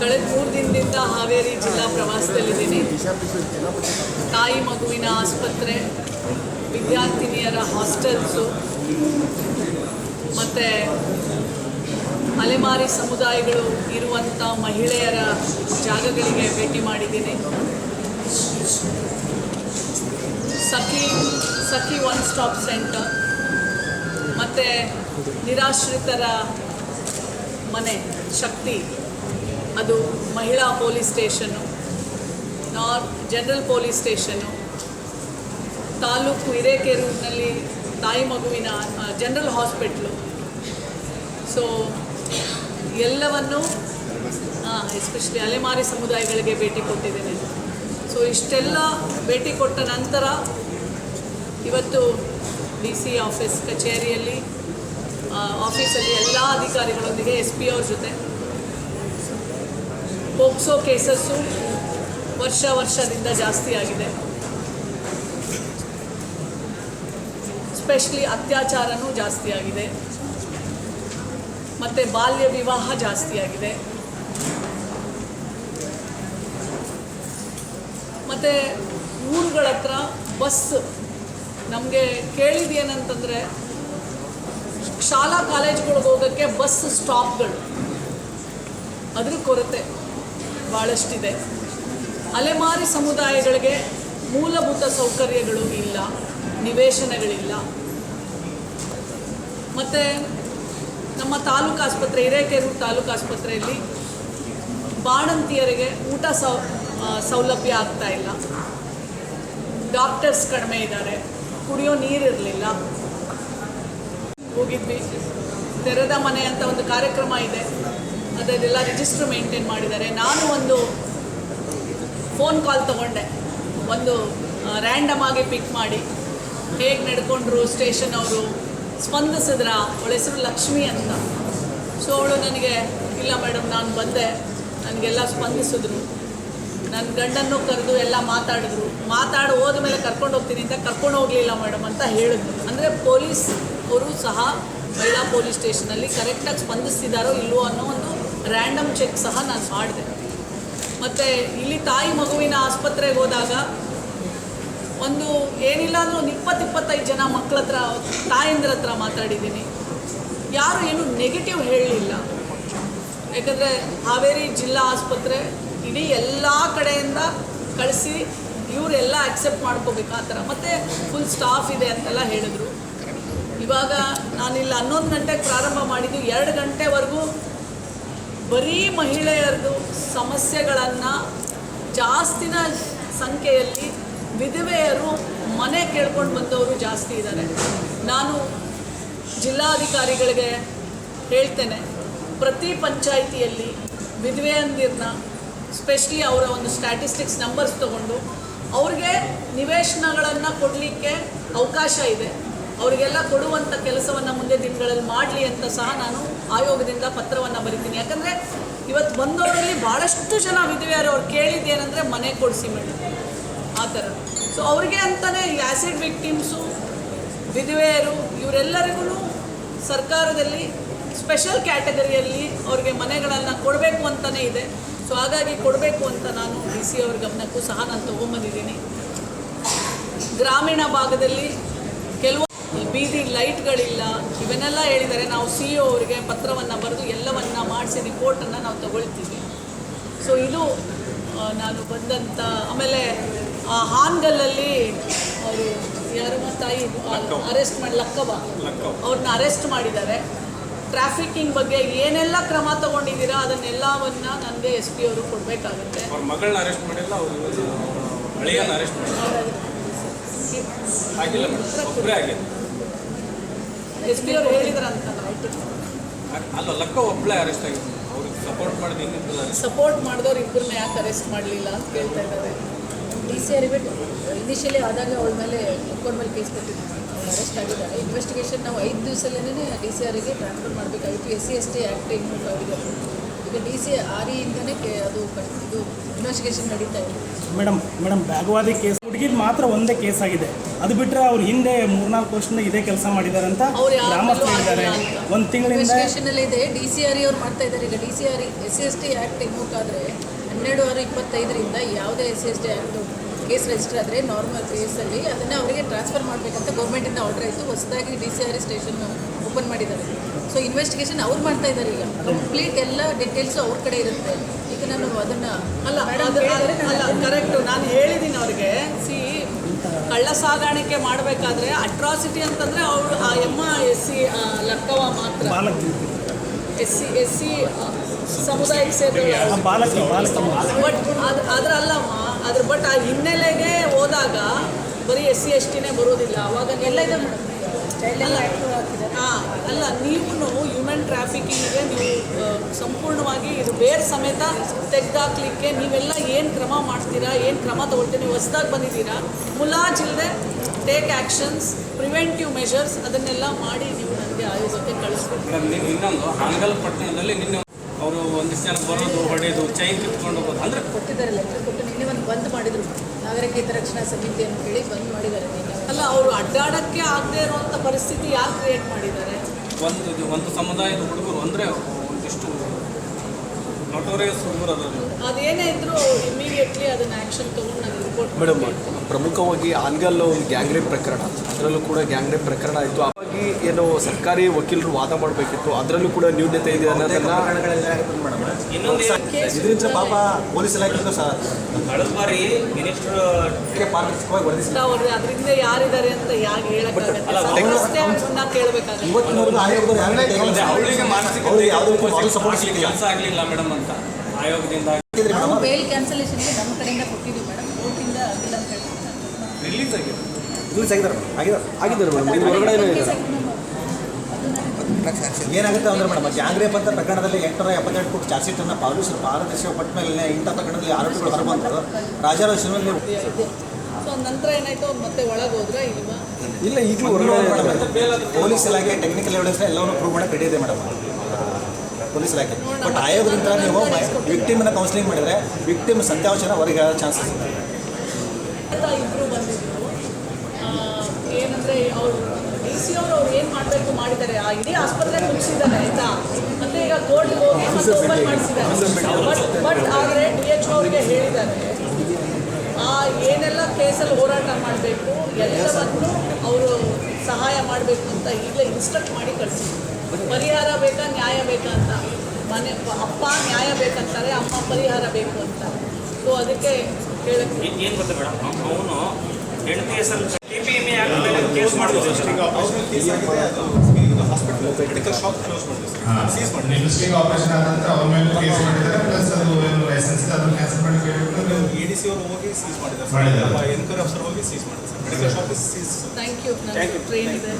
ಕಳೆದ ಮೂರು ದಿನದಿಂದ ಹಾವೇರಿ ಜಿಲ್ಲಾ ಪ್ರವಾಸದಲ್ಲಿದ್ದೀನಿ. ತಾಯಿ ಮಗುವಿನ ಆಸ್ಪತ್ರೆ, ವಿದ್ಯಾರ್ಥಿನಿಯರ ಹಾಸ್ಟೆಲ್ಸು, ಮತ್ತು ಅಲೆಮಾರಿ ಸಮುದಾಯಗಳು ಇರುವಂಥ ಮಹಿಳೆಯರ ಜಾಗಗಳಿಗೆ ಭೇಟಿ ಮಾಡಿದ್ದೀನಿ. Sakhi Sakhi one stop centre, ಮತ್ತು ನಿರಾಶ್ರಿತರ ಮನೆ, ಶಕ್ತಿ. ಅದು ಮಹಿಳಾ ಪೊಲೀಸ್ ಸ್ಟೇಷನು ನಾರ್ ಜನರಲ್ ಪೊಲೀಸ್ ಸ್ಟೇಷನು ತಾಲೂಕು ಹಿರೇಕೆರೂರಿನಲ್ಲಿ ತಾಯಿ ಮಗುವಿನ ಜನರಲ್ ಹಾಸ್ಪಿಟ್ಲು. ಸೊ ಎಲ್ಲವನ್ನು ಎಸ್ಪೆಷಲಿ ಅಲೆಮಾರಿ ಸಮುದಾಯಗಳಿಗೆ ಭೇಟಿ ಕೊಟ್ಟಿದ್ದೇನೆ. ಸೊ ಇಷ್ಟೆಲ್ಲ ಭೇಟಿ ಕೊಟ್ಟ ನಂತರ ಇವತ್ತು ಡಿ ಸಿ ಆಫೀಸ್ ಕಚೇರಿಯಲ್ಲಿ ಆಫೀಸಲ್ಲಿ ಎಲ್ಲ ಅಧಿಕಾರಿಗಳೊಂದಿಗೆ ಎಸ್ ಪಿ ಅವ್ರ ಜೊತೆ ಪೋಕ್ಸೋ ಕೇಸಸ್ಸು ವರ್ಷ ವರ್ಷದಿಂದ ಜಾಸ್ತಿ ಆಗಿದೆ. ಸ್ಪೆಷಲಿ ಅತ್ಯಾಚಾರನೂ ಜಾಸ್ತಿ ಆಗಿದೆ. ಮತ್ತು ಬಾಲ್ಯ ವಿವಾಹ ಜಾಸ್ತಿ ಆಗಿದೆ. ಮತ್ತು ಊರುಗಳ ಹತ್ರ ಬಸ್ ನಮಗೆ ಕೇಳಿದೇನಂತಂದರೆ ಶಾಲಾ ಕಾಲೇಜ್ಗಳಿಗೆ ಹೋಗೋಕ್ಕೆ ಬಸ್ ಸ್ಟಾಪ್ಗಳು. ಅದ್ರ ಕೊರತೆ. ಭಾಳಷ್ಟಿದೆ ಅಲೆಮಾರಿ ಸಮುದಾಯಗಳಿಗೆ ಮೂಲಭೂತ ಸೌಕರ್ಯಗಳು ಇಲ್ಲ, ನಿವೇಶನಗಳಿಲ್ಲ. ಮತ್ತು ನಮ್ಮ ತಾಲೂಕು ಆಸ್ಪತ್ರೆ, ಹಿರೇಕೆರೂರು ತಾಲೂಕು ಆಸ್ಪತ್ರೆಯಲ್ಲಿ ಬಾಣಂತಿಯರಿಗೆ ಊಟ ಸೌ ಸೌಲಭ್ಯ ಆಗ್ತಾ ಇಲ್ಲ. ಡಾಕ್ಟರ್ಸ್ ಕಡಿಮೆ ಇದ್ದಾರೆ, ಕುಡಿಯೋ ನೀರಿರಲಿಲ್ಲ ಹೋಗಿದ್ವಿ. ತೆರೆದ ಮನೆ ಅಂತ ಒಂದು ಕಾರ್ಯಕ್ರಮ ಇದೆ. ಅದೆಲ್ಲ ರಿಜಿಸ್ಟ್ರ್ ಮೇಂಟೈನ್ ಮಾಡಿದ್ದಾರೆ. ನಾನು ಒಂದು ಫೋನ್ ಕಾಲ್ ತಗೊಂಡೆ. ಒಂದು ರ್ಯಾಂಡಮ್ ಆಗಿ ಪಿಕ್ ಮಾಡಿ. ಹೇಗೆ ನಡ್ಕೊಂಡ್ರು ಸ್ಟೇಷನ್ ಅವರು? ಸ್ಪಂದಿಸಿದ್ರ? ಅವಳ ಹೆಸರು ಲಕ್ಷ್ಮಿ ಅಂತ. ಸೊ ಅವಳು ನನಗೆ, ಇಲ್ಲ ಮೇಡಮ್ ನಾನು ಬಂದೆ. ನನಗೆಲ್ಲ ಸ್ಪಂದಿಸಿದ್ರು. ನನ್ನ ಗಂಡನ್ನು ಕರೆದು ಎಲ್ಲ ಮಾತಾಡಿದ್ರು. ಮಾತಾಡಿ ಹೋದ್ಮೇಲೆ ಕರ್ಕೊಂಡು ಹೋಗ್ತೀನಿ ಅಂತ ಕರ್ಕೊಂಡು ಹೋಗಲಿಲ್ಲ ಮೇಡಮ್ ಅಂತ ಹೇಳಿದ್ರು. ಅಂದರೆ ಪೊಲೀಸ್ ಅವರು ಸಹ ಮಹಿಳಾ ಪೊಲೀಸ್ ಸ್ಟೇಷನಲ್ಲಿ ಕರೆಕ್ಟಾಗಿ ಸ್ಪಂದಿಸ್ತಿದ್ದಾರೋ ಇಲ್ಲವೋ ಅನ್ನೋ ಒಂದು ರ್ಯಾಂಡಮ್ ಚೆಕ್ ಸಹ ನಾನು ಮಾಡಿದೆ. ಮತ್ತು ಇಲ್ಲಿ ತಾಯಿ ಮಗುವಿನ ಆಸ್ಪತ್ರೆಗೆ ಹೋದಾಗ ಒಂದು ಏನಿಲ್ಲ ಅಂದರೂ ಒಂದು ಇಪ್ಪತ್ತು ಇಪ್ಪತ್ತೈದು ಜನ ಮಕ್ಕಳ ಹತ್ರ, ತಾಯಂದ್ರ ಹತ್ರ ಮಾತಾಡಿದ್ದೀನಿ. ಯಾರು ಏನು ನೆಗೆಟಿವ್ ಹೇಳಲಿಲ್ಲ. ಯಾಕಂದರೆ ಹಾವೇರಿ ಜಿಲ್ಲಾ ಆಸ್ಪತ್ರೆ ಇಡೀ ಎಲ್ಲ ಕಡೆಯಿಂದ ಕಳಿಸಿ ಇವರೆಲ್ಲ ಅಕ್ಸೆಪ್ಟ್ ಮಾಡ್ಕೋಬೇಕು ಆ ಥರ. ಮತ್ತು ಫುಲ್ ಸ್ಟಾಫ್ ಇದೆ ಅಂತೆಲ್ಲ ಹೇಳಿದ್ರು. ಇವಾಗ ನಾನಿಲ್ಲಿ ಹನ್ನೊಂದು ಗಂಟೆಗೆ ಪ್ರಾರಂಭ ಮಾಡಿದ್ದು ಎರಡು ಗಂಟೆವರೆಗೂ ಬರೀ ಮಹಿಳೆಯರದು ಸಮಸ್ಯೆಗಳನ್ನು ಜಾಸ್ತಿನ ಸಂಖ್ಯೆಯಲ್ಲಿ ವಿಧವೆಯರು ಮನೆ ಕೇಳ್ಕೊಂಡು ಬಂದವರು ಜಾಸ್ತಿ ಇದ್ದಾರೆ. ನಾನು ಜಿಲ್ಲಾಧಿಕಾರಿಗಳಿಗೆ ಹೇಳ್ತೇನೆ, ಪ್ರತಿ ಪಂಚಾಯಿತಿಯಲ್ಲಿ ವಿಧವೆಯಂದಿರನ್ನ ಸ್ಪೆಷಲಿ ಅವರ ಒಂದು ಸ್ಟ್ಯಾಟಿಸ್ಟಿಕ್ಸ್ ನಂಬರ್ಸ್ ತಗೊಂಡು, ಅವ್ರಿಗೆ ನಿವೇಶನಗಳನ್ನು ಕೊಡಲಿಕ್ಕೆ ಅವಕಾಶ ಇದೆ. ಅವರಿಗೆಲ್ಲ ಕೊಡುವಂಥ ಕೆಲಸವನ್ನು ಮುಂದೆ ದಿನಗಳಲ್ಲಿ ಮಾಡಲಿ ಅಂತ ಸಹ ನಾನು ಆಯೋಗದಿಂದ ಪತ್ರವನ್ನು ಬರಿತೀನಿ. ಯಾಕಂದರೆ ಇವತ್ತು ಬಂದವರಲ್ಲಿ ಭಾಳಷ್ಟು ಜನ ವಿಧವೆಯರು ಅವ್ರು ಕೇಳಿದ್ದೇನೆಂದರೆ ಮನೆ ಕೊಡಿಸಿ ಮೇಡಮ್ ಆ ಥರ. ಸೊ ಅವ್ರಿಗೆ ಅಂತಲೇ ಈ ಆ್ಯಸಿಡ್ ವಿಕ್ಟಿಮ್ಸು ವಿಧವೆಯರು ಇವರೆಲ್ಲರಿಗೂ ಸರ್ಕಾರದಲ್ಲಿ ಸ್ಪೆಷಲ್ ಕ್ಯಾಟಗರಿಯಲ್ಲಿ ಅವ್ರಿಗೆ ಮನೆಗಳನ್ನು ಕೊಡಬೇಕು ಅಂತಲೇ ಇದೆ. ಸೊ ಹಾಗಾಗಿ ಕೊಡಬೇಕು ಅಂತ ನಾನು ಡಿ ಸಿ ಅವ್ರ ಗಮನಕ್ಕೂ ಸಹ ನಾನು ತೊಗೊಂಬಂದಿದ್ದೀನಿ. ಗ್ರಾಮೀಣ ಭಾಗದಲ್ಲಿ ಕೆಲವು ಬೀದಿ ಲೈಟ್ಗಳಿಲ್ಲ. ಇವನ್ನೆಲ್ಲ ಹೇಳಿದರೆ ನಾವು ಸಿ ಇ ಅವರಿಗೆ ಪತ್ರವನ್ನು ಬರೆದು ಎಲ್ಲವನ್ನು ಮಾಡಿಸಿ ರಿಪೋರ್ಟನ್ನು ನಾವು ತಗೊಳ್ತೀವಿ. ಸೊ ಇದು ನಾನು ಬಂದಂಥ ಆಮೇಲೆ ಆ ಹಾನ್ಗಲ್ಲಲ್ಲಿ ಅವರು ಯಾರು ತಾಯಿ ಅರೆಸ್ಟ್ ಮಾಡಿ ಲಕ್ಕವ ಅವ್ರನ್ನ ಅರೆಸ್ಟ್ ಮಾಡಿದ್ದಾರೆ. ಟ್ರಾಫಿಕಿಂಗ್ ಬಗ್ಗೆ ಏನೆಲ್ಲ ಕ್ರಮ ತಗೊಂಡಿದ್ದೀರಾ ಅದನ್ನೆಲ್ಲವನ್ನ ನನಗೆ ಎಸ್ ಪಿ ಅವರು ಕೊಡಬೇಕಾಗುತ್ತೆ. ಅರೆಸ್ಟ್ ಅರೆಸ್ಟ್ ಎಸ್ ಪಿ ಅವರು ಅಲ್ಲ ಲಕ್ಕ ಒಬ್ಬಳೇ ಅರೆಸ್ಟ್ ಆಗಿತ್ತು ಅವ್ರಿಗೆ ಸಪೋರ್ಟ್ ಮಾಡಿದ ಇನ್ನಿಬ್ಬರು ಸಪೋರ್ಟ್ ಮಾಡಿದವ್ರು ಇಬ್ಬರನ್ನ ಯಾಕೆ ಅರೆಸ್ಟ್ ಮಾಡಲಿಲ್ಲ ಅಂತ ಕೇಳ್ತಾ ಇದ್ದಾರೆ. ಡಿ ಸಿ ಅರಿಬಿಟ್ಟು ಇನಿಷಿಯಲಿ ಆದಾಗ ಅವಳ ಮೇಲೆ ಅಕೌಂಟ್ ಮೇಲೆ ಕೇಸ್ ಕೊಟ್ಟಿದ್ವಿ ಅರೆಸ್ಟ್ ಆಗಿದ್ದಾರೆ. ಇನ್ವೆಸ್ಟಿಗೇಷನ್ ನಾವು ಐದು ದಿವಸಲ್ಲೇ ಡಿ ಸಿ ಆರ್ಗೆ ಟ್ರಾನ್ಸ್ಫರ್ ಮಾಡಬೇಕಾಗಿತ್ತು. S C S T act involve ಆಗಿದೆ ಈಗ ಡಿ ಸಿ ಅದು ಇದು ಇನ್ವೆಸ್ಟಿಗೇಷನ್ ನಡೀತಾ ಇದೆ. ಮೇಡಮ್ ಮೇಡಮ್ ಬ್ಯಾಗವಾದಿ ಕೇಸ್ ಹುಡುಗಿದ್ ಮಾತ್ರ ಒಂದೇ ಕೇಸ್ ಆಗಿದೆ. ಅದು ಬಿಟ್ಟರೆ ಅವ್ರು ಹಿಂದೆ ಮೂರ್ನಾಲ್ಕು ವರ್ಷದಿಂದ ಇದೇ ಕೆಲಸ ಮಾಡಿದ್ದಾರೆ ಅಂತ ಗ್ರಾಮಸ್ಥರು ಅಂತ. ಒಂದು ತಿಂಗಳಿಂದ ಇನ್ವೆಸ್ಟಿಗೇಷನ್ ಅಲ್ಲಿ ಇದೆ. ಡಿ ಸಿ ಆರ್ ಅವ್ರು ಮಾಡ್ತಾ ಇದ್ದಾರೆ. ಈಗ D C R S C S T act ಇನ್ವೋಕಾದರೆ ಹನ್ನೆರಡು ಆರು ಇಪ್ಪತ್ತೈದರಿಂದ ಯಾವುದೇ S C S T act case register ಆದರೆ ನಾರ್ಮಲ್ ಕೇಸಲ್ಲಿ ಅದನ್ನು ಅವರಿಗೆ ಟ್ರಾನ್ಸ್ಫರ್ ಮಾಡಬೇಕಂತ ಗೌರ್ಮೆಂಟಿಂದ ಆರ್ಡರ್ ಆಯಿತು. ಹೊಸದಾಗಿ D C R station open ಮಾಡಿದ್ದಾರೆ. ಸೊ ಇನ್ವೆಸ್ಟಿಗೇಷನ್ ಅವ್ರು ಮಾಡ್ತಾ ಇದ್ದಾರೆ ಈಗ. ಕಂಪ್ಲೀಟ್ ಎಲ್ಲ ಡೀಟೇಲ್ಸು ಅವ್ರ ಕಡೆ ಇರುತ್ತೆ. ಈಗ ನಾನು ಅದನ್ನು ಅಲ್ಲ ಅಲ್ಲ ಕರೆಕ್ಟು ನಾನು ಹೇಳಿದ್ದೀನಿ ಅವ್ರಿಗೆ. ಸಿ ಕಳ್ಳ ಸಾಗಾಣಿಕೆ ಮಾಡಬೇಕಾದ್ರೆ ಅಟ್ರಾಸಿಟಿ ಅಂತಂದರೆ ಅವರು ಆ ಎಮ್ಮ ಎಸ್ ಸಿ ಲಕ್ಕವ ಮಾತ್ರ. ಎಸ್ ಸಿ ಎಸ್ ಸಿ ಸಮುದಾಯಕ್ಕೆ ಸೇರಿದ ಆ ಬಾಲಕಿ ಬಾಲಕಿ ಬಟ್ ಅದು ಅದರಲ್ಲಮ್ಮ ಅದ್ರ ಬಟ್ ಆ ಹಿನ್ನೆಲೆಗೆ ಹೋದಾಗ ಬರೀ ಎಸ್ ಸಿ ಎಸ್ ಟಿನೇ ಬರೋದಿಲ್ಲ. ಅವಾಗ ಎಲ್ಲ ಇದೆ ಹಾಂ ಅಲ್ಲ ನೀವು ಹ್ಯೂಮನ್ ಟ್ರಾಫಿಕಿಂಗ್ಗೆ ನೀವು ಸಂಪೂರ್ಣವಾಗಿ ಇದು ಬೇರೆ ಸಮೇತ ತೆಗೆದಾಕ್ಲಿಕ್ಕೆ ನೀವೆಲ್ಲ ಏನು ಕ್ರಮ ಮಾಡ್ತೀರಾ ಏನು ಕ್ರಮ ತಗೊಳ್ತೀರಾ ನೀವು ಹೊಸ್ದಾಗಿ ಬಂದಿದ್ದೀರಾ ಮುಲಾಜಿಲ್ಲದೆ ಟೇಕ್ ಆ್ಯಕ್ಷನ್ಸ್ ಪ್ರಿವೆಂಟಿವ್ ಮೆಷರ್ಸ್ ಅದನ್ನೆಲ್ಲ ಮಾಡಿ ನೀವು ನನಗೆ ಆಯೋಗಕ್ಕೆ ಕಳಿಸ್ಬೇಕು. ಇನ್ನೊಂದು ಹಾನಗಲ್ ಪಟ್ಟಣದಲ್ಲಿ ನಿನ್ನೆ ಅವರು ಒಂದಿಷ್ಟು ಜನ ಬರೋದು ಹೊಡೆಯೋದು ಚೈನ್ ಕಿತ್ಕೊಂಡು ಹೋಗೋದು. ಅಂದರೆ ಕೊಟ್ಟಿದ್ದಾರೆ ಲೆಕ್ಕ ಕೊಟ್ಟು ನಿನ್ನೆ ಒಂದು ಬಂದ್ ಮಾಡಿದ್ರು. ನಾಗರಿಕ ಹಿತರಕ್ಷಣಾ ಸಮಿತಿ ಅಂತ ಹೇಳಿ ಬಂದ್ ಮಾಡಿದ್ದಾರೆ ಅಲ್ಲ ಅವರು ಅಡ್ಡಾಡಕ್ಕೆ ಆಗದೆ ಇರುವಂಥ ಪರಿಸ್ಥಿತಿ ಯಾರು ಕ್ರಿಯೇಟ್ ಮಾಡಿದ್ದಾರೆ? ಒಂದು ಒಂದು ಸಮುದಾಯದ ಹುಡುಗರು ಅಂದರೆ ಒಂದಿಷ್ಟು ನಟೋರಿಯಸ್ ಹುಡುಗರು ಅದನ್ನು ಅದೇನೇ ಇದ್ರು ಇಮಿಡಿಯೇಟ್ಲಿ ಅದನ್ನ ಆ್ಯಕ್ಷನ್ ತೊಗೊಂಡು ನನಗೆ ರಿಪೋರ್ಟ್ ಮೇಡಮ್ ಪ್ರಮುಖವಾಗಿ ಆನ್ಗಲ್ ಒಂದು ಗ್ಯಾಂಗ್ ರೇಪ್ ಪ್ರಕರಣ. ಅದರಲ್ಲೂ ಕೂಡ ಗ್ಯಾಂಗ್ ರೇಪ್ ಪ್ರಕರಣ ಆಯಿತು ಹಾಗಾಗಿ ಏನು ಸರ್ಕಾರಿ ವಕೀಲರು ವಾದ ಮಾಡಬೇಕಿತ್ತು. ಅದರಲ್ಲೂ ಕೂಡ ನ್ಯೂನತೆ ಇದೆ ಅನ್ನೋದನ್ನ ಇದರಿಂದ ಪಾಪ ಪೊಲೀಸ್ ಇಲಾಖೆ ಕಳೆದ ಬಾರಿ ಮಿನಿಸ್ಟರ್ ಪಾರದರ್ಶಕವಾಗಿ ವರದಿಸಿದ್ದಾರೆ ಅವ್ರಿಗೆ ಅದರಿಂದ ಯಾರಿದ್ದಾರೆ ಅಂತ ಯಾಕೆ ಹೇಳಕ್ಕಾಗತ್ತೆ? ಸಂಸ್ಥೆ ಅವ್ರನ್ನ ಕೇಳಬೇಕಾಗತ್ತೆ. ಇವತ್ತಿನವರೆಗೂ ಆಯೋಗದವರು ಯಾರನ್ನೇ ಅದೇ ಮಾನಸಿಕ ಅವ್ರಿಗೆ ಯಾವುದೇ ಸಪೋರ್ಟ್ ಸಿಗ್ತಿಲ್ಲ ಕೆಲಸ ಆಗಲಿಲ್ಲ ಮೇಡಮ್ ಅಂತ. ಆಯೋಗದಿಂದ ಕ್ಯಾನ್ಸಲೇಷನ್ಗೆ ನಮ್ಮ ಕಡೆಯಿಂದ ಕೊಟ್ಟಿದ್ದೀವಿ ಮೇಡಮ್. ರಿಲೀಸ್ ಆಗಿದ್ದಾರೆ ಆಗಿದ್ದಾರೆ. ಆಗಿದ್ದಾರೆ ಮೇಡಮ್. ಇದು ಹೊರಗಡೆ ಏನಾಗುತ್ತೆ ಅಂದ್ರೆ ಮೇಡಮ್ ಜಾಂಗ್ರೇಪ್ ರೇಪ್ ಅಂತ ಪ್ರಕರಣದಲ್ಲಿ ಎಂಟುನೂರ ಎಪ್ಪತ್ತೆಂಟು ಕೋಟಿ ಚಾರ್ಜ್ ಶೀಟನ್ನು ಪಾಲಿಸರು ಪಾರದರ್ಶಕ ಪಟ್ಟ ಮೇಲೆ ಇಂಥ ಪ್ರಕರಣದಲ್ಲಿ ಆರೋಪಿಗಳು ಹೊರಬಂದರು ರಾಜಾರೋಷನಲ್ಲಿ ಸೊ ನಂತರ ಏನಾಯ್ತು? ಮತ್ತೆ ಒಳಗೆ ಹೋದ್ರ ಇಲ್ವಾ? ಇಲ್ಲ ಈಗಲೂ ಹೊರಗಡೆ ಪೊಲೀಸ್ ಇಲಾಖೆ ಟೆಕ್ನಿಕಲ್ ಎವಿಡೆನ್ಸ್ ಎಲ್ಲವನ್ನು ಪ್ರೂವ್ ಮಾಡಕ್ಕೆ ರೆಡಿ ಇದೆ ಮೇಡಮ್. ಪೊಲೀಸ್ ಇಲಾಖೆ. ಬಟ್ ಆಯೋಗದಿಂದ ನೀವು ವಿಕ್ಟಿಮ್ನ ಕೌನ್ಸಿಲಿಂಗ್ ಮಾಡಿದ್ರೆ ವಿಕ್ಟಿಮ್ ಸತ್ಯಾಂಶನ ಹೊರಗೆ ಹೇಳೋ ಚಾನ್ಸಸ್ ಇದೆ ಅಂತ ಇಬ್ರು ಬಂದಿದ್ರು ಆ, ಏನಂದ್ರೆ ಅವರು ಡಿ ಸಿ ಅವರು ಅವ್ರು ಏನು ಮಾಡಬೇಕು ಮಾಡಿದ್ದಾರೆ ಆ ಇಡೀ ಆಸ್ಪತ್ರೆ ಮುಗಿಸಿದ್ದಾರೆ ಆಯಿತಾ? ಮತ್ತೆ ಈಗ ಕೋರ್ಟ್ಗೆ ಹೋಗಿ ಮತ್ತೆ ಓಪನ್ ಮಾಡಿಸಿದ್ದಾರೆ. ಬಟ್ ಬಟ್ ಆದರೆ ಡಿ ಎಚ್ ಅವರಿಗೆ ಹೇಳಿದ್ದಾರೆ ಆ ಏನೆಲ್ಲ ಕೇಸಲ್ಲಿ ಹೋರಾಟ ಮಾಡಬೇಕು ಎಲ್ಲವನ್ನು ಅವರು ಸಹಾಯ ಮಾಡಬೇಕು ಅಂತ ಈಗಲೇ ಇನ್ಸ್ಟ್ರಕ್ಟ್ ಮಾಡಿ ಕಳಿಸಿದ್ರು. ಪರಿಹಾರ ಬೇಕಾ ನ್ಯಾಯ ಬೇಕಾ ಅಂತ. ಮನೆ ಅಪ್ಪ ನ್ಯಾಯ ಬೇಕಂತಾರೆ ಅಮ್ಮ ಪರಿಹಾರ ಬೇಕು ಅಂತ. ಸೊ ಅದಕ್ಕೆ ಹೇಳಕ್ಕೆ ಏನು ಗೊತ್ತಾ ಮೇಡಮ್ ಅವನು ಹೆಂಡತಿ ಹೆಸರು ಮಾಡಿದ್ರು ಲಿಪ್ಸ್ಟಿಕ್ ಆಪರೇಷನ್ ಆದ ನಂತರ ಅವರ ಮೇಲೆ ಕೇಸ್ ಮಾಡಿದ್ದಾರೆ ಪ್ಲಸ್ ಅದು ಏನು ಲೈಸೆನ್ಸ್ ಅದನ್ನು ಕ್ಯಾನ್ಸಲ್ ಮಾಡಿ ಕೇಳಿದ್ರು ಎಡಿಸಿ ಸಿ ಅವರು ಹೋಗಿ ಸೀಸ್ ಮಾಡಿದ್ದಾರೆ. ಎನ್ಕರ್ ಅಫ್ಸರ್ ಹೋಗಿ ಸೀಸ್ ಮಾಡಿದ್ದಾರೆ. Medical shop seize thank you ನನಗೆ ಟ್ರೈನ್ ಇದೆ.